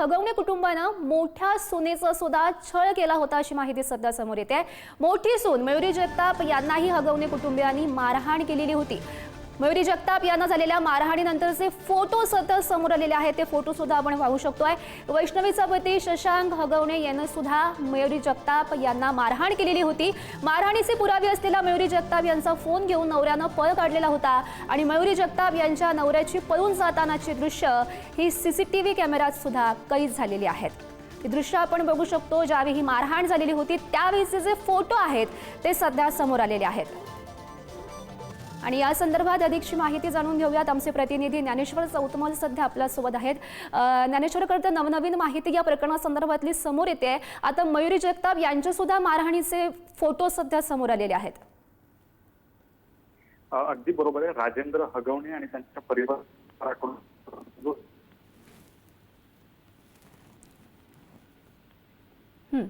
हगवणे कुटुंबानं मोठ्या सुनेचा सुद्धा छळ केला होता अशी माहिती सध्या समोर येते. मोठी सून मयुरी जगताप यांनाही हगवणे कुटुंबियांनी मारहाण केलेली होती. मयुरी जगताप यांना झालेल्या मारहाणीनंतरचे फोटो सतत समोर आलेले आहेत. ते फोटो सुद्धा आपण पाहू शकतोय. वैष्णवीचा पती शशांक हगवणे यानं सुद्धा मयुरी जगताप यांना मारहाण केलेली होती. मारहाणीचे पुरावे असलेला मयुरी जगताप यांचा फोन घेऊन नवऱ्यानं पळ काढलेला होता आणि मयुरी जगताप यांच्या नवऱ्याची पळून जातानाची दृश्य ही सीसीटीव्ही कॅमेऱ्यात सुद्धा कैद झालेली आहेत. ही दृश्य आपण बघू शकतो. ज्यावेळी ही मारहाण झालेली होती त्यावेळीचे जे फोटो आहेत ते सध्या समोर आलेले आहेत. आणि या संदर्भात अधिकची माहिती जाणून घेऊयात आमचे प्रतिनिधी ज्ञानेश्वर चौतमल सध्या आपल्यासोबत आहेत. अं, ज्ञानेश्वरकडे नवनवीन माहिती या प्रकरणासंदर्भातली समोर येते. आता मयुरी जगताप यांच्या सुद्धा मारहाणीचे फोटो सध्या समोर आलेले आहेत. अगदी बरोबर आहे. राजेंद्र हगवणे आणि त्यांच्या परिवाराकडून हं.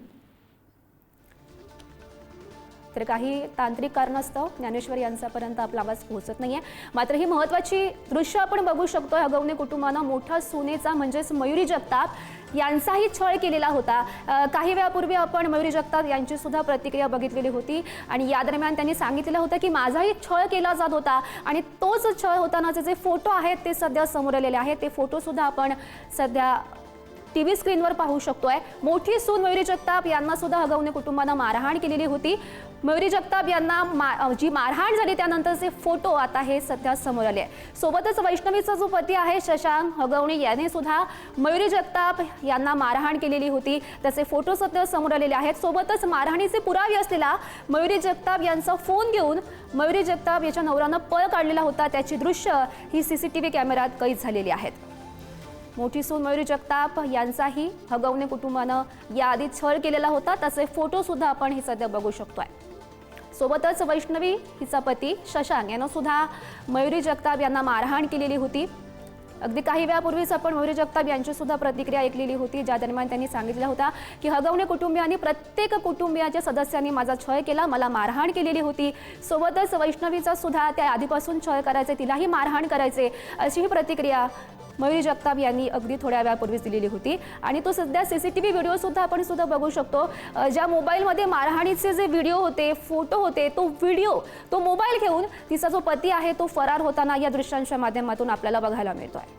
तर काही तांत्रिक कारणास्तव ज्ञानेश्वर यांच्यापर्यंत आपला आवाज पोहोचत नाही आहे मात्र ही महत्वाची दृश्य आपण बघू शकतोय हगवणे कुटुंबानं मोठा सुनेचा म्हणजेच मयुरी जगताप यांचाही छळ केलेला होता. काही वेळापूर्वी आपण मयुरी जगताप यांची सुद्धा प्रतिक्रिया बघितलेली होती आणि या दरम्यान त्यांनी सांगितलेलं होतं की माझाही छळ केला जात होता आणि तोच छळ होतानाचे जे फोटो आहेत ते सध्या समोर आलेले आहेत. ते फोटोसुद्धा आपण सध्या टी व्ही स्क्रीनवर पाहू शकतोय. मोठी सून मयुरी जगताप यांना सुद्धा हगवणे कुटुंबानं मारहाण केलेली होती. मयुरी जगताप यांना मा जी मारहाण झाली त्यानंतरचे फोटो आता हे सध्या समोर आले आहे सोबतच वैष्णवीचा जो पती आहे शशांक हगवणे याने सुद्धा मयुरी जगताप यांना मारहाण केलेली होती. त्याचे फोटो सध्या समोर आलेले आहेत. सोबतच मारहाणीचे पुरावे असलेला मयुरी जगताप यांचा फोन घेऊन मयुरी जगताप याच्या नवऱ्यानं पळ काढलेला होता. त्याची दृश्य ही सीसीटीव्ही कॅमेऱ्यात कैद झालेली आहेत. मोठी सून मयुरी जगताप यांचाही हगवणे कुटुंबानं याआधी छळ केलेला होता. त्याचे फोटोसुद्धा आपण हे सध्या बघू शकतोय. सोबतच वैष्णवी हिचा पती शशांक यानं सुद्धा मयुरी जगताप यांना मारहाण केलेली होती. अगदी काही वेळापूर्वीच आपण मयुरी जगताप यांची सुद्धा प्रतिक्रिया ऐकलेली होती ज्या दरम्यान त्यांनी सांगितला होता की हगवणे कुटुंबियांनी प्रत्येक कुटुंबियाच्या सदस्यांनी माझा छळ केला मला मारहाण केलेली होती. सोबतच वैष्णवीचा सुद्धा त्या आधीपासून छळ करायचे तिलाही मारहाण करायचे अशी ही प्रतिक्रिया मयुरी जगताप यांनी अगदी थोड्या वेळापूर्वीच दिलेली होती. आणि तो सध्या सीसीटीव्ही व्हिडिओ सुद्धा आपण सुद्धा बघू शकतो. ज्या मोबाईलमध्ये मारहाणीचे जे व्हिडिओ होते फोटो होते तो व्हिडिओ तो मोबाईल घेऊन तिचा जो पती आहे तो फरार होताना या दृश्यांच्या माध्यमातून आपल्याला बघायला मिळतोय.